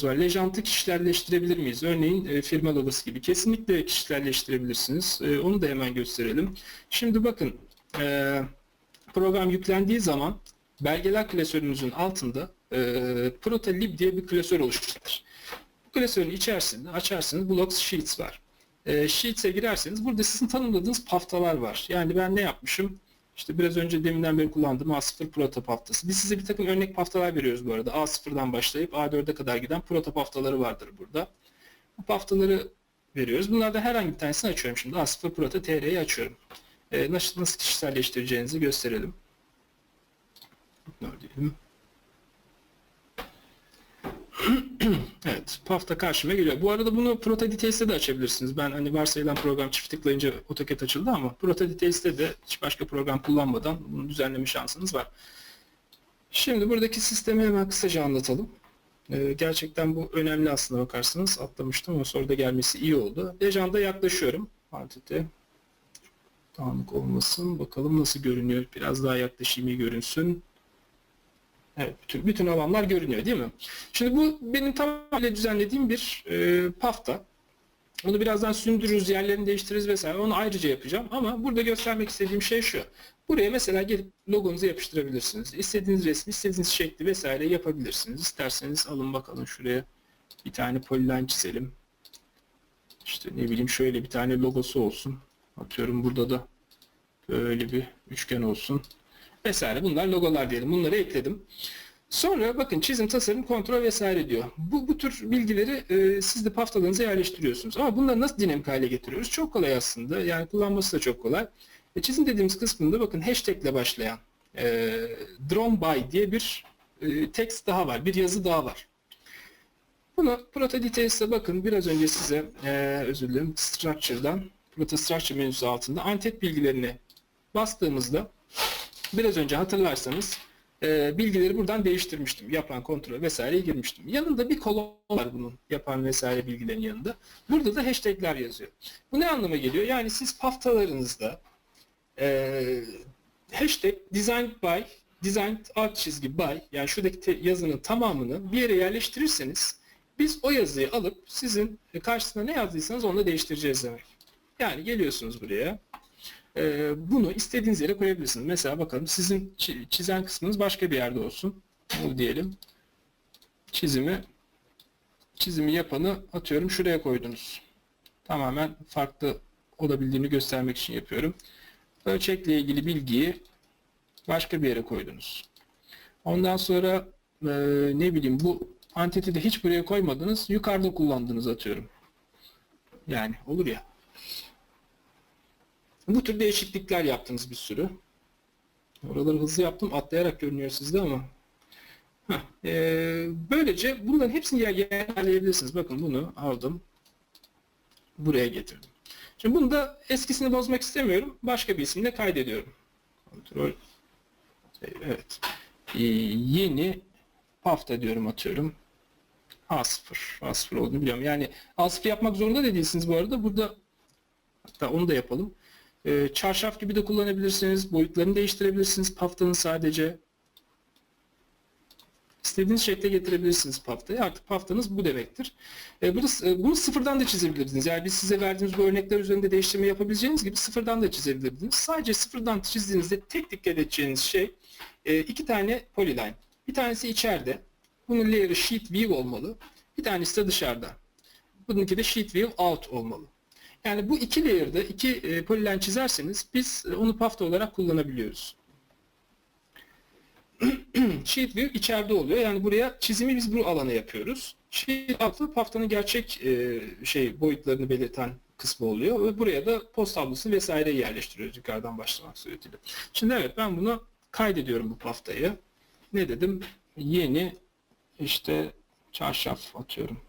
var. Lejantı kişiselleştirebilir miyiz? Örneğin e, firma logosu gibi. Kesinlikle kişiselleştirebilirsiniz. E, onu da hemen gösterelim. Şimdi bakın e, program yüklendiği zaman belgeler klasörümüzün altında e, Protolib diye bir klasör oluşturulur. Bu klasörün içerisinde açarsınız Blocks Sheets var. E, Sheets'e girerseniz burada sizin tanımladığınız paftalar var. Yani ben ne yapmışım? İşte biraz önce deminden beri kullandığım A0 prototip haftası. Biz size bir takım örnek haftalar veriyoruz bu arada. A0'dan başlayıp A4'e kadar giden prototip haftaları vardır burada. Bu haftaları veriyoruz. Bunlardan herhangi bir tanesini açıyorum şimdi. A0 proto TR'yi açıyorum. Ee, nasıl, nasıl kişiselleştireceğinizi gösterelim. Ne diyelim. evet, pafta karşıma geliyor. Bu arada bunu ProtoDetails'te de açabilirsiniz. Ben hani varsayılan program çift tıklayınca AutoCAD açıldı ama ProtoDetails'te de hiç başka program kullanmadan bunu düzenleme şansınız var. Şimdi buradaki sistemi hemen kısaca anlatalım. Ee, gerçekten bu önemli aslında bakarsanız. Atlamıştım ama soruda gelmesi iyi oldu. Lejanda yaklaşıyorum. Antite dağınık olmasın. Bakalım nasıl görünüyor. Biraz daha yaklaşayım iyi görünsün. Evet, bütün, bütün alanlar görünüyor değil mi? Şimdi bu benim tamamen düzenlediğim bir e, pafta. Onu birazdan sündürürüz, yerlerini değiştiririz vesaire. Onu ayrıca yapacağım. Ama burada göstermek istediğim şey şu. Buraya mesela gelip logonuzu yapıştırabilirsiniz. İstediğiniz resmi, istediğiniz şekli vesaire yapabilirsiniz. İsterseniz alın bakalım şuraya bir tane polyline çizelim. İşte ne bileyim şöyle bir tane logosu olsun. Atıyorum burada da böyle bir üçgen olsun vesaire. Bunlar logolar diyelim. Bunları ekledim. Sonra bakın çizim, tasarım, kontrol vesaire diyor. Bu, bu tür bilgileri e, siz de paftalarınıza yerleştiriyorsunuz. Ama bunları nasıl dinamik hale getiriyoruz? Çok kolay aslında. Yani kullanması da çok kolay. E, çizim dediğimiz kısmında bakın hashtag ile başlayan e, drone by diye bir e, text daha var. Bir yazı daha var. Bunu Proto Details'e bakın. Biraz önce size e, özür dilerim Structure'dan Proto Structure menüsü altında antet bilgilerini bastığımızda biraz önce hatırlarsanız e, bilgileri buradan değiştirmiştim. Yapan, kontrol vesaireye girmiştim. Yanında bir kolon var bunun yapan vesaire bilgilerin yanında. Burada da hashtagler yazıyor. Bu ne anlama geliyor? Yani siz paftalarınızda e, hashtag designed by, designed alt çizgi by yani şuradaki yazının tamamını bir yere yerleştirirseniz biz o yazıyı alıp sizin karşısına ne yazdıysanız onu da değiştireceğiz demek. Yani geliyorsunuz buraya bunu istediğiniz yere koyabilirsiniz. Mesela bakalım sizin çizen kısmınız başka bir yerde olsun. Bu diyelim. Çizimi çizimi yapanı atıyorum şuraya koydunuz. Tamamen farklı olabildiğini göstermek için yapıyorum. Ölçekle ilgili bilgiyi başka bir yere koydunuz. Ondan sonra e, ne bileyim bu antiti de hiç buraya koymadınız. Yukarıda kullandınız atıyorum. Yani olur ya. Bu tür değişiklikler yaptınız bir sürü. Oraları hızlı yaptım. Atlayarak görünüyor sizde ama. Heh, e, böylece bunların hepsini yerleyebilirsiniz. Bakın bunu aldım. Buraya getirdim. Şimdi bunu da eskisini bozmak istemiyorum. Başka bir isimle kaydediyorum. Kontrol. Evet. E, yeni hafta diyorum atıyorum. A0. A0 olduğunu biliyorum. Yani A0 yapmak zorunda da değilsiniz bu arada. Burada hatta onu da yapalım. E, çarşaf gibi de kullanabilirsiniz. Boyutlarını değiştirebilirsiniz paftanın sadece. İstediğiniz şekle getirebilirsiniz paftayı. Artık paftanız bu demektir. E, bunu, e, bunu sıfırdan da çizebilirsiniz. Yani biz size verdiğimiz bu örnekler üzerinde değiştirme yapabileceğiniz gibi sıfırdan da çizebilirdiniz. Sadece sıfırdan çizdiğinizde tek dikkat edeceğiniz şey e, iki tane polyline. Bir tanesi içeride. Bunun layer'ı sheet view olmalı. Bir tanesi de dışarıda. Bununki de sheet view out olmalı. Yani bu iki layer'da iki e, polilen çizerseniz biz e, onu pafta olarak kullanabiliyoruz. Sheet view içeride oluyor. Yani buraya çizimi biz bu alana yapıyoruz. Sheet altı paftanın gerçek e, şey boyutlarını belirten kısmı oluyor ve buraya da post tablosu vesaire yerleştiriyoruz yukarıdan başlamak suretiyle. Şimdi evet ben bunu kaydediyorum bu paftayı. Ne dedim? Yeni işte çarşaf atıyorum.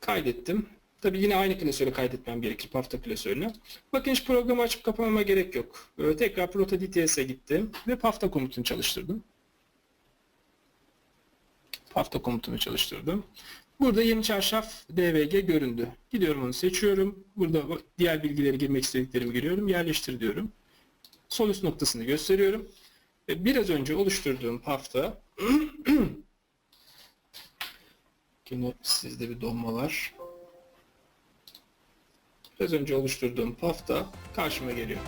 Kaydettim. Tabii yine aynı klasöre kaydetmem gerekir pafta klasörüne. Bakın hiç programı açıp kapamama gerek yok. Böyle tekrar Proto DTS'e gittim ve pafta komutunu çalıştırdım. Pafta komutunu çalıştırdım. Burada yeni çarşaf DVG göründü. Gidiyorum onu seçiyorum. Burada diğer bilgileri girmek istediklerimi giriyorum. Yerleştir diyorum. Sol üst noktasını gösteriyorum. Ve biraz önce oluşturduğum pafta Yine sizde bir donma var. Biraz önce oluşturduğum pafta karşıma geliyor.